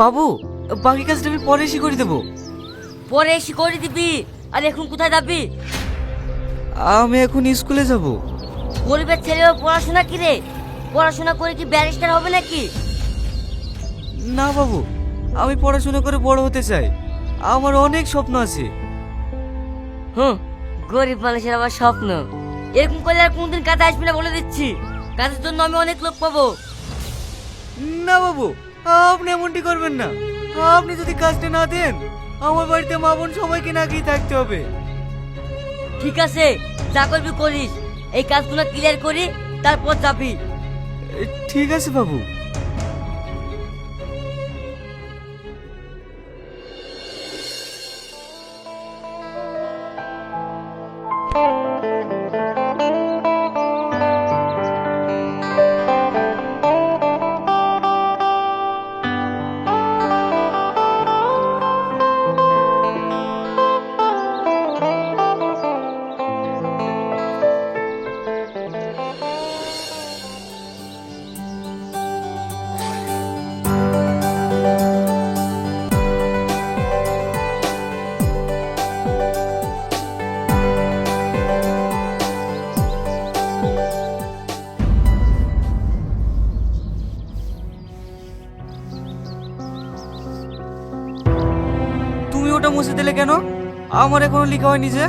বাবু বাকি কাজটা আমি পরে এসে করে দেবো। পরে এসে করে দিবি? আর এখন কোথায় যাবি? আমি এখন স্কুলে যাব। গরিবের ছেলেও পড়াশোনা কি রে? পড়াশোনা করে কি ব্যারিস্টার হবে নাকি? না বাবু আমি পড়াশোনা করে বড় হতে চাই। আমার অনেক স্বপ্ন আছে। হুম গরিব মানুষের আমার স্বপ্ন। এরকম করলে আর কোনদিন কাজে আসবি না বলে দিচ্ছি। কাজের জন্য আমি অনেক লোক পাবো। না বাবু আপনি এমনটি করবেন না। আপনি যদি কাজটা না দেন আমার বাড়িতে মা বোন সবাইকে না গিয়ে থাকতে হবে। ঠিক আছে যা করবি করিস। এই কাজগুলো ক্লিয়ার করি তারপর যাবি। ঠিক আছে বাবু। আমার এখনও লেখা হয়নি যে?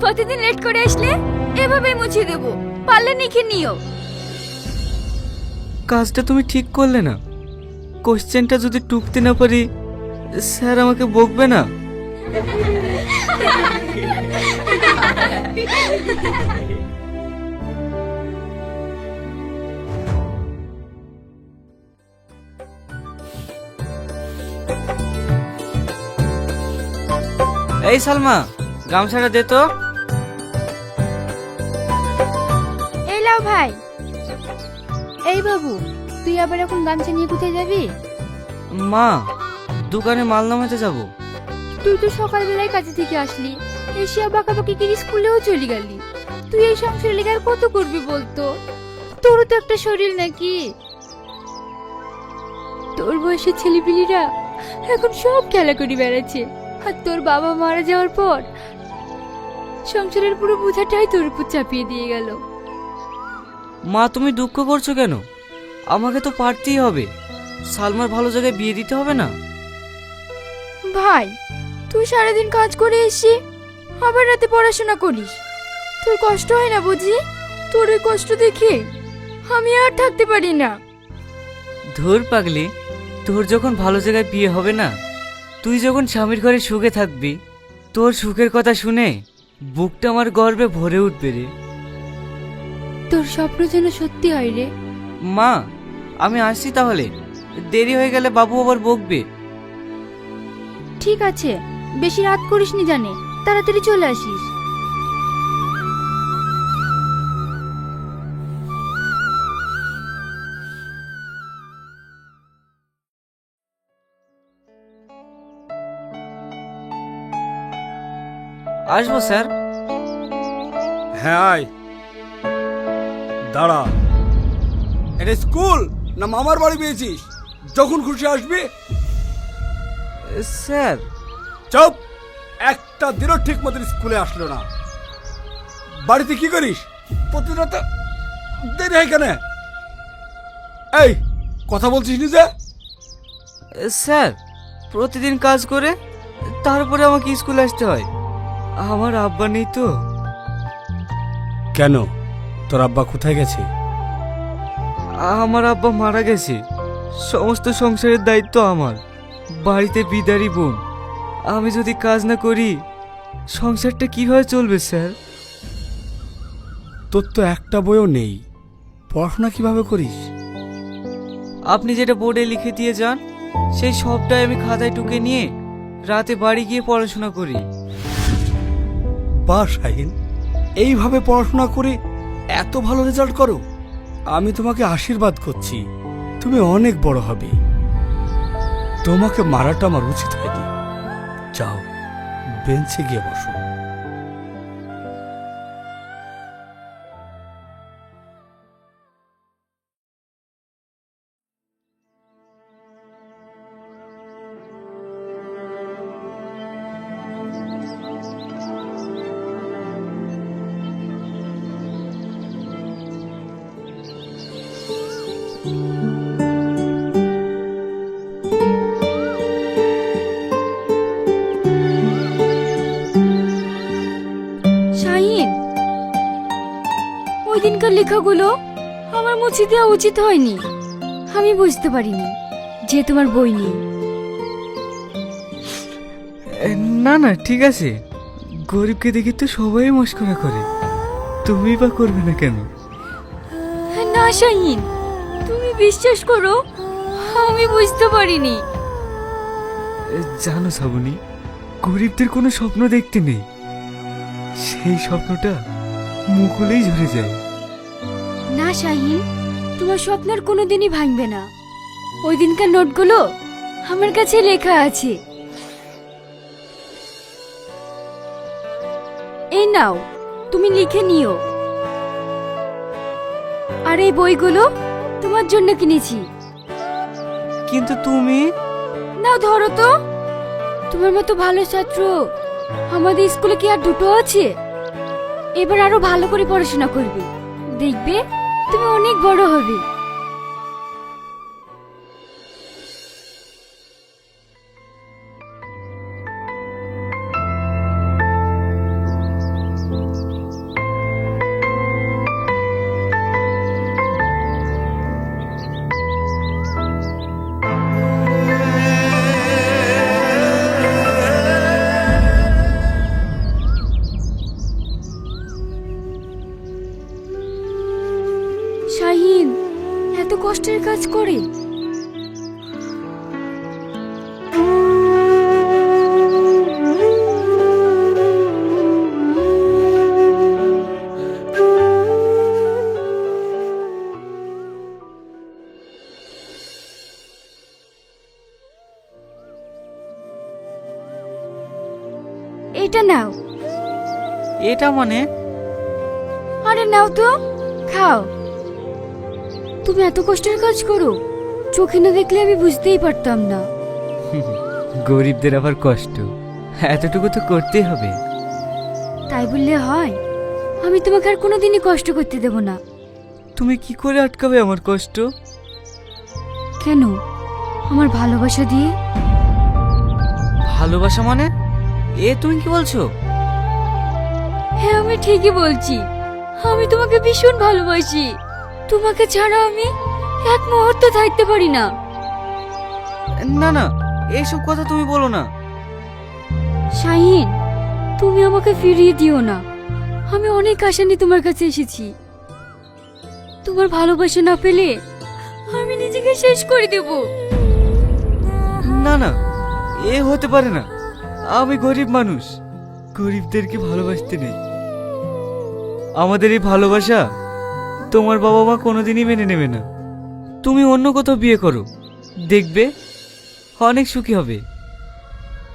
প্রতিদিন লেট করে আসলে এভাবেই মুছিয়ে দেবো। পারলে লিখে নিও। কাজটা তুমি ঠিক করলে না। কোশ্চেনটা যদি টুকতে না পারি স্যার আমাকে বকবে না? এই সালমা গামছাটা দে তো। এই লাও ভাই। এই বাবু তুই আবার এখন গামছা নিয়ে কোথায় যাবি? মা দোকানে মাল নামাতে যাব। তুই তো সকালবেলায় কাজে থেকে আসলি এসে বাঁকাবাকি গিয়ে স্কুলেও চলে গেলি। তুই এই সংসারে লেগে আর কত করবি বলতো? তোরও তো একটা শরীর নাকি? তোর বয়সের ছেলেপিলিরা এখন সব খেলা করে বেড়াচ্ছে। আর তোর বাবা মারা যাওয়ার পর সংসারের পুরো বোঝাটাই তোর উপর চাপিয়ে দিয়ে গেল। মা তুমি দুঃখ করছ কেন? আমাকে তো পারতেই হবে। সালমার ভালো জায়গায় বিয়ে দিতে হবে না? ভাই তুই সারাদিন কাজ করে এসে আবার রাতে পড়াশোনা করিস। তোর কষ্ট হয় না বুঝি? তোর ওই কষ্ট দেখে আমি আর থাকতে পারি না। ধর পাগলি তোর যখন ভালো জায়গায় বিয়ে হবে না তুই যখন স্বামীর ঘরে সুখে থাকবি তোর সুখের কথা শুনে বুকটা আমার গর্বে ভরে উঠবে রে। তোর স্বপ্ন যেন সত্যি হয় রে। মা আমি আসছি তাহলে। দেরি হয়ে গেলে বাবু আবার বকবে। ঠিক আছে বেশি রাত করিসনি জানে তাড়াতাড়ি চলে আসিস। আসব স্যার। হ্যাঁ আয়। দাঁড়া। এটা স্কুল না মামার বাড়ি পেয়েছিস? যখন খুশি আসবি। স্যার। চুপ। একটা দিনও ঠিক মতন স্কুলে আসলো না। বাড়িতে কি করিস? প্রতিদিন দেরি হয় কেন? এই কথা বলছিস নি যে? স্যার প্রতিদিন কাজ করে তারপরে আমাকে স্কুলে আসতে হয়। আমার আব্বা নেই তো। কেন? তোর আব্বা কোথায় গেছে? আমার আব্বা মারা গেছে। সমস্ত সংসারের দায়িত্ব আমার। বাড়িতে বিদারি বোন। আমি যদি কাজ না করি সংসারটা কীভাবে চলবে স্যার? তোর তো একটা বইও নেই। পড়াশোনা কীভাবে করিস? আপনি যেটা বোর্ডে লিখে দিয়ে যান সেই সবটাই আমি খাতায় টুকে নিয়ে রাতে বাড়ি গিয়ে পড়াশোনা করি। বা সাহিল এইভাবে পড়াশোনা করে এত ভালো রেজাল্ট করো, আমি তোমাকে আশীর্বাদ করছি। তুমি অনেক বড় হবে। তোমাকে মারাটা আমার উচিত হয়নি। যাও, বেঞ্চে গিয়ে বসো। শাহিন ওই দিনকার লেখাগুলো আমার মুছে দেওয়া উচিত হয়নি। আমি বুঝতে পারিনি যে তোমার বই নেই। না না ঠিক আছে। গরিবকে দেখে তো সবাই মস্করা করে। তুমি বা করবে না কেন? না শাহিন বিশ্বাস করো আমি বুঝতে পারিনি। জানো শ্রাবণী গরিবদের কোনো স্বপ্ন দেখতে নেই। সেই স্বপ্নটা মুকুলেই ঝরে যায়। না শাহিন তোমার স্বপ্ন আর কোনোদিনই ভাঙবে না। ওই দিনকার নোটগুলো আমার কাছে লেখা আছে। এই নাও তুমি লিখে নিও। আর এই বইগুলো তোমার জন্য কিনেছি। কিন্তু তুমি? নাও ধরো তো। তোমার মতো ভালো ছাত্র। আমাদের স্কুলে কি আর দুটো আছে? এবার আরও ভালো করে পড়াশোনা করবে। দেখবে তুমি অনেক বড় হবে। এটা নাও। এটা মানে? আরে নাও তো খাও। তুমি এত কষ্টের কাজ করো চোখে না দেখলে আমি বুঝতেই পারতাম না। গরিবদের আবার কষ্ট এতটুকু তো করতেই হবে। তাই বললে হয় আমি তোমাকে আর কোনোদিনই কষ্ট করতে দেব না। তুমি কি করে আটকাবে আমার কষ্ট? কেন? আমার ভালোবাসা দিয়ে? ভালোবাসা মানে? এ তুমি কি বলছো? হ্যাঁ আমি ঠিকই বলছি। আমি তোমাকে ভীষণ ভালোবাসি। তোমাকে ছাড়া আমি এক মুহূর্ত থাকতে পারি না। না না এইসব কথা তুমি বলো না। শাহিন তুমি আমাকে ফিরিয়ে দিও না। আমি অনেক আশা নিয়ে তোমার কাছে এসেছি। তোমার ভালোবাসা না পেলে আমি নিজেকে শেষ করে দেব। না না এ হতে পারে না। আমি গরিব মানুষ। গরিবদেরকে ভালোবাসতে নেই। আমাদের এই ভালোবাসা তোমার বাবা মা কোনোদিনই মেনে নেবে না। তুমি অন্য কোথাও বিয়ে করো। দেখবে অনেক সুখী হবে।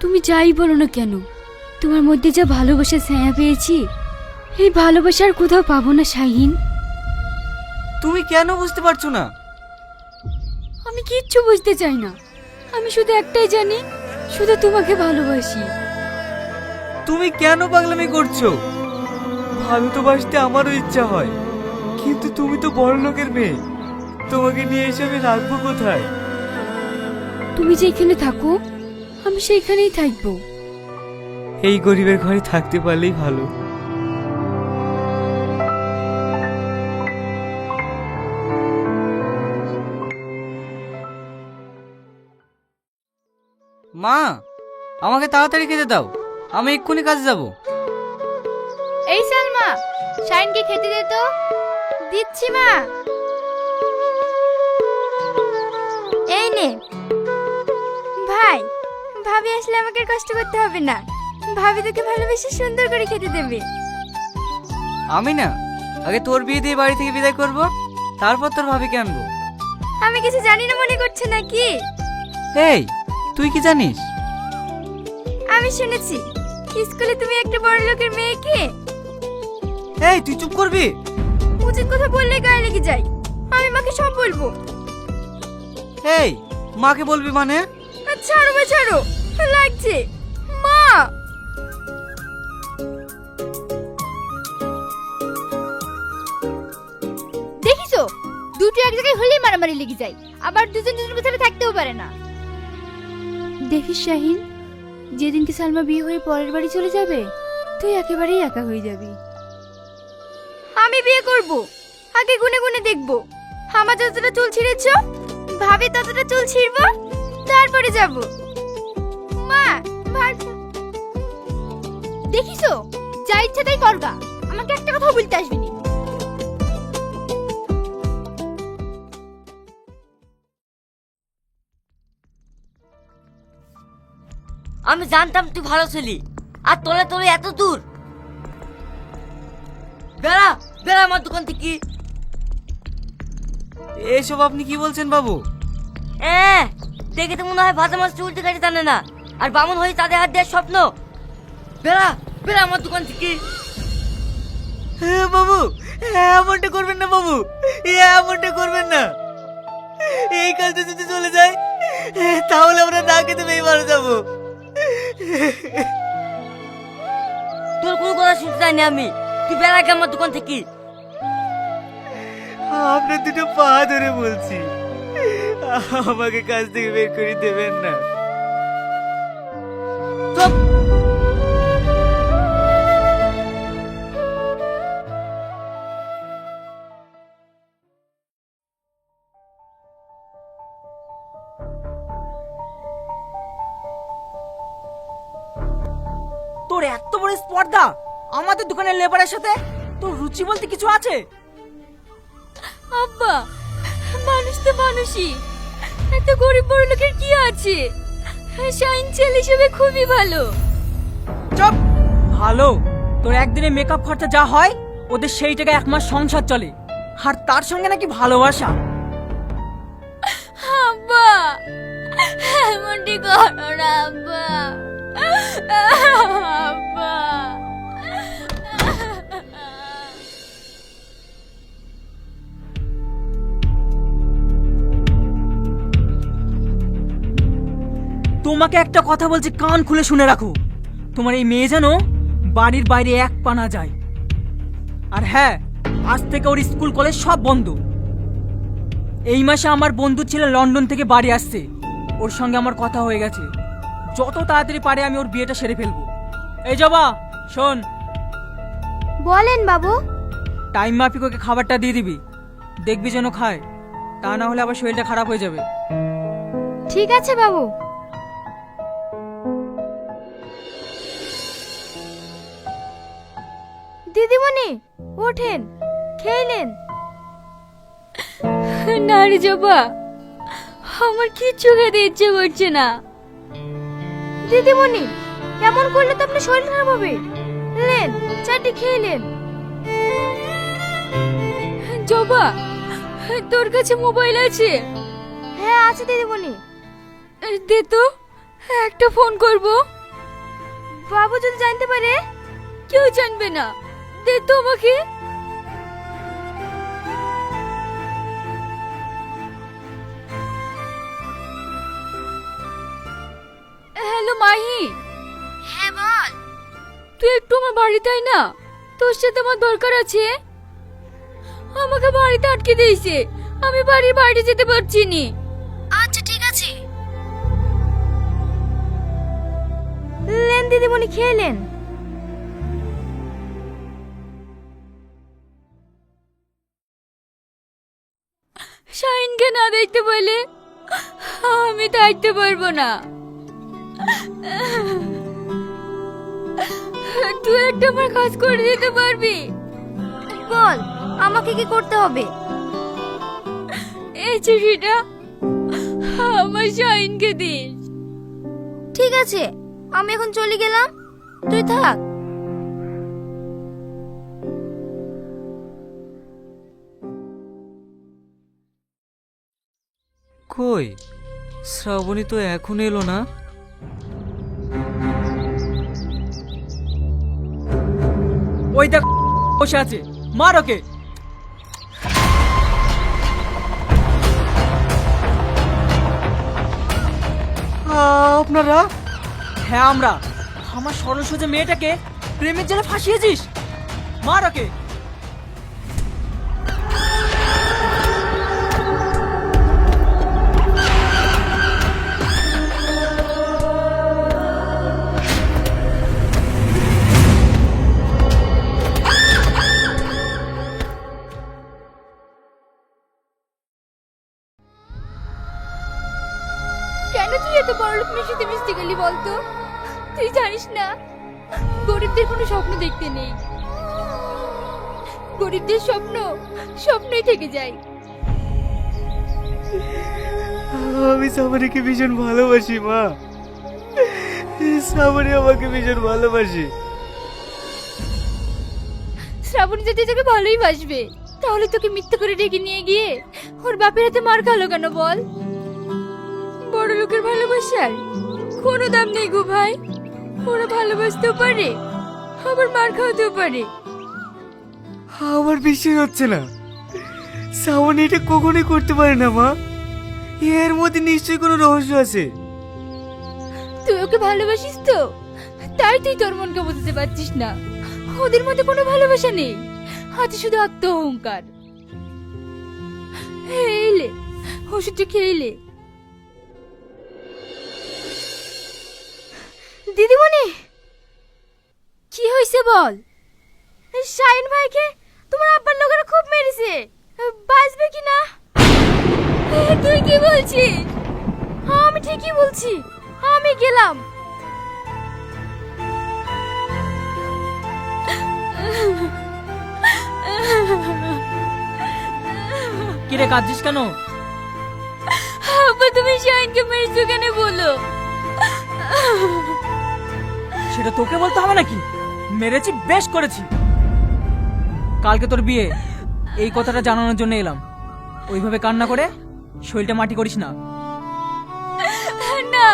তুমি যাই বলো না কেন? তোমার মধ্যে যা ভালোবাসা ছায়া পেয়েছি এই ভালোবাসার কোথাও পাবো না শাহিন। তুমি কেন বুঝতে পারছ না? আমি কিচ্ছু বুঝতে চাই না। আমি শুধু একটাই জানি শুধু তোমাকে ভালোবাসি। তুমি কেন পাগলামি করছ? ভালো তো বাসতে আমারও ইচ্ছা হয় কিন্তু তুমি তো বড় লোকের মেয়ে। তোমাকে নিয়ে এসে আমি রাখব কোথায়? তুমি যেখানে থাকো আমি সেইখানেই থাকব। এই গরিবের ঘরে থাকতে পারলেই ভালো। মা আমাকে তাড়াতাড়ি খেতে দাও। আমি এক্ষুনি কাজে যাব। এই সালমা শাইনকে খেতে দে তো। দিচ্ছি মা। এই নে। ভাই ভাবি আসলে আমাকে আর কষ্ট করতে হবে না। ভাবি তোকে ভালোবেসে সুন্দর করে খেতে দেবে। আমি না আগে তোর বিয়ে দিয়ে বাড়ি থেকে বিদায় করব তারপর তোর ভাবিকে আনব। আমি কিছু জানি না মনে করছে নাকি? এই তুই কি জানিস? আমি শুনেছি স্কুলে তুমি একটা বড় লোকের মেয়েকে এই তুই চুপ করবি? উচিত কথা বললে গায়ে লেগে যাই আমি মাকে সব বলব। এই মাকে বলবি মানে? ছাড়ো বা ছাড়ো। লাগছে। মা! দেখিছো? দুটো এক জায়গায় হলেই মারামারি লেগে যায়। আবার দুজন দুজনের ভিতরে থাকতেও পারে না। দেখিস, শাহিন, যেদিনকে সালমা বিয়ে হয়ে পরের বাড়ি চলে যাবে, তুই একেবারেই একা হয়ে যাবি। আমি বিয়ে করব, আগে গুনে গুনে দেখব। আমার যতটা চুল ছিঁড়েছ ভাবি ততটা চুল ছিঁড়ব, তারপরে যাব। মা দেখিছো যা ইচ্ছা তাই করগা। আমাকে একটা কথা বলতে আসবি আমি জানতাম তুই ভালো ছিলি। আর তোলে তোলে এত দূর। বেড়া বেড়া আমার দোকান থেকে। এসব আপনি কি বলছেন বাবু? এ দেখে তো মনে হয় ভাজা মাছ উল্টে কাটে জানে না। আর বামন হয়ে তাদের হাত দেওয়ার স্বপ্ন। বেড়া বেড়া আমার দোকান থেকে। হ্যাঁ বাবু এমনটা করবেন না বাবু। এমনটা করবেন না। এই কাজটা যদি চলে যায় তাহলে আমরা না খেতে পেয়ে মারা যাব। তোর কোনো কথা শুনতে চাইনি আমি। তুই বেড়া গে আমার দোকান থেকে। আপনার দুটো পা ধরে বলছি। আমাকে কাজ থেকে বের করে দেবেন না। চুপ। বড় আমাদের দোকানের লেবারের সাথে তোর রুচি বলতে কিছু আছে? আব্বা মানুষ তো মানুষই। এত গরিব বড় লোকের কি আছে? শাইন ছেলে হিসেবে খুবই ভালো। চুপ! ভালো। তোর একদিনে মেকআপ খরচা যা হয় ওদের সেই টাকায় এক মাস সংসার চলে। আর তার সঙ্গে নাকি ভালোবাসা। আব্বা এমনটি করো না আব্বা। তোমাকে একটা কথা বলছি, কান খুলে শুনে রাখো। তোমার এই মেয়ে যেন বাড়ির বাইরে এক পানা যায়। আর হ্যাঁ আজ থেকে ওর স্কুল, কলেজ সব বন্ধ। এই মাসে আমার বন্ধু ছেলে লন্ডন থেকে বাড়ি আসছে। ওর সঙ্গে আমার কথা হয়ে গেছে। যত তাড়াতাড়ি পারে আমি ওর বিয়েটা সেরে ফেলব। এই জবা শোন। বলেন বাবু। টাইম মাফিক ওকে খাবারটা দিয়ে দিবি। দেখবি যেন খায়। তা না হলে আবার শরীরটা খারাপ হয়ে যাবে। ঠিক আছে বাবু। দিদিমণি ওঠেন খেলেন না রে জবা আমার কিচ্ছু খেতে ইচ্ছে করছে না। দিদিমণি এমন করলে তো আপনার শরীর খারাপ হবে। লেন চাটি খেয়ে নেন জবা তোর কাছে মোবাইল আছে? হ্যাঁ আছে দিদিমণি। দে তো একটা ফোন করব। বাবু যদি জানতে পারে? কেউ জানবে না। দে তো আমাকে। মাহি। হ্যাঁ বল। তুই একটু আমার বাড়িতে আয় না। তোর সাথে আমার দরকার আছে। আমাকে বাড়িতে আটকে দিয়েছে। আমি বাড়ির বাইরে যেতে পারছি নি। আচ্ছা ঠিক আছে। লেন দিদিমণি খেয়ে নেন। শাইনকে না দেখতে পেলে আমি থাকতে পারব না। তুই একটা আমার কাজ করে দিতে পারবি? বল, আমাকে কি করতে হবে? এই চিঠিটা আমার শাইনকে দিস। ঠিক আছে, আমি এখন চলে গেলাম। তুই থাক। কই? শ্রাবণী তো এখন এলো না? ওই দেখ বসে আছে। মার ওকে। আপনারা? হ্যাঁ আমরা। আমার সরস্বতী মেয়েটাকে প্রেমের জন্য ফাঁসিয়েছিস। মার ওকে। বলতো? তুই জানিস না গরিবদের কোনো স্বপ্ন দেখতে নেই। গরিবদের স্বপ্ন স্বপ্নই থেকে যায়। আমি সাবরিকে ভীষণ ভালোবাসি মা। সাবরি আমাকে ভীষণ ভালোবাসি। শ্রাবণী যদি তোকে ভালোই বাসবে তাহলে তোকে মিথ্যে করে ডেকে নিয়ে গিয়ে ওর বাপের হাতে মার খালো কেন বল? বড় লোকের ভালোবাসার কোনো দাম নেই গো ভাই। ওরা ভালোবাসতেও পারে আবার মার খাওয়াতেও পারে। আমার বিশ্বাস হচ্ছে না। শ্রাবণী এটা কখনোই করতে পারে না মা। এর মধ্যে নিশ্চয়ই কোনো রহস্য আছে। তুই ওকে ভালোবাসিস তো? তাই তুই তোর মনকে বুঝতে পারছিস না। ওদের মধ্যে কোনো ভালোবাসা নেই। আছে শুধু আত্ম অহংকার এলে ওষুধটা খেয়েলে দিদিমণি? কি হয়েছে বল? শাইন ভাইকে তোমার আব্বার লোকেরা খুব মেরেছে। বাঁচবে কি না? তুই কি বলছিস? আমি ঠিকই বলছি। আমি গেলাম। কিরে কাঁদছিস কেন? আব্বা তুমি শাইনকে মেরেছো কেন বলো? সেটা তোকে বলতে হবে নাকি? মেরেছি বেশ করেছি। কালকে তোর বিয়ে। এই কথাটা জানানোর জন্য এলাম। ওইভাবে কান্না করে শরীরটা মাটি করিস না। না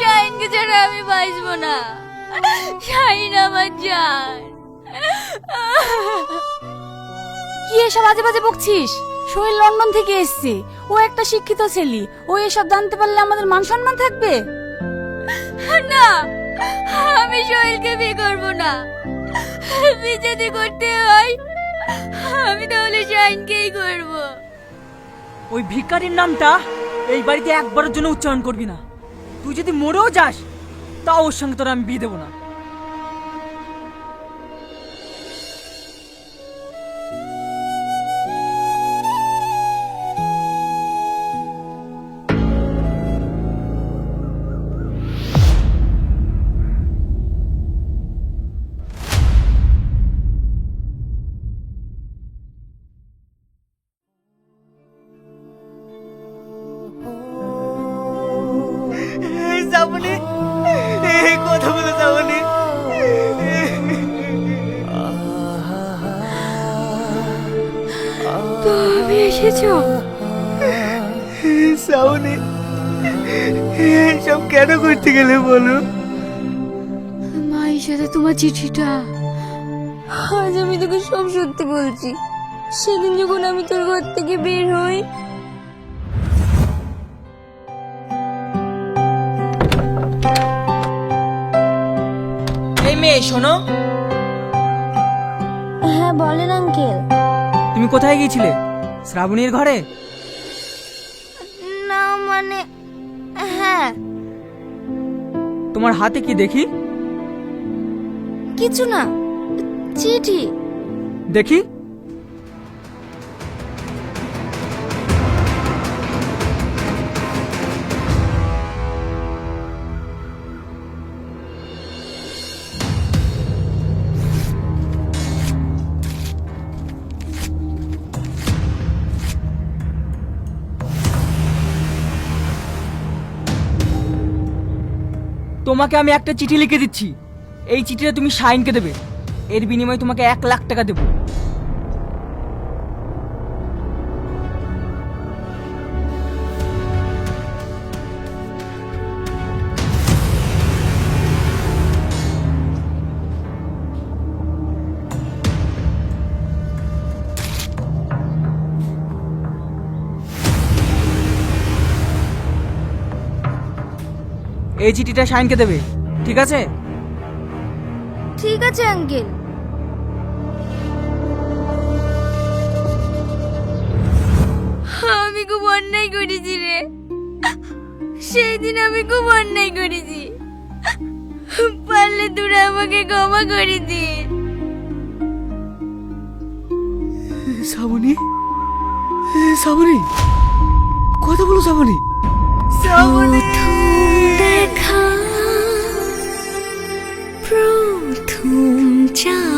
শাইনকে ছাড়া আমি বাঁচবো না। শাইন আমার জান। কি এসব আজে বাজে বকছিস? সোহেল লন্ডন থেকে এসছে। ও একটা শিক্ষিত ছেলে। ও এসব জানতে পারলে আমাদের মান সম্মান থাকবে? না আমি সোহেলকে বিয়ে করব না। আমি যদি করতে হয়, আমি তাহলে শাইনকেই করব। ওই ভিকারির নামটা এই বাড়িতে একবারের জন্য উচ্চারণ করবি না। তুই যদি মরেও যাস তা ওর সঙ্গে তোর আমি বিয়ে দেবো না। চিঠিটা। আজ আমি তোকে সব সত্যি বলছি। সেদিন যখন আমি তোর ঘর থেকে বের হই এই মেয়ে শোনো। হ্যাঁ বলেন আঙ্কেল। তুমি কোথায় গিয়েছিলে? শ্রাবণীর ঘরে? না মানে হ্যাঁ। তোমার হাতে কি দেখি? কিছু না। চিঠি। দেখি। তোমাকে আমি একটা চিঠি লিখে দিচ্ছি। এই চিঠিটা তুমি শাইনকে দেবে। এর বিনিময়ে তোমাকে এক লাখ টাকা দেবো। এই চিঠিটা শাইনকে দেবে, ঠিক আছে? ঠিক আছে আঙ্কেল। আমি খুব অন্যায় করেছি রে। সেই দিন আমি খুব অন্যায় করেছি। পারলে তোরা আমাকে ক্ষমা করে দিন শ্রাবণী? শ্রাবণী? কথা বলো শ্রাবণী। শ্রাবণী! দেখা 照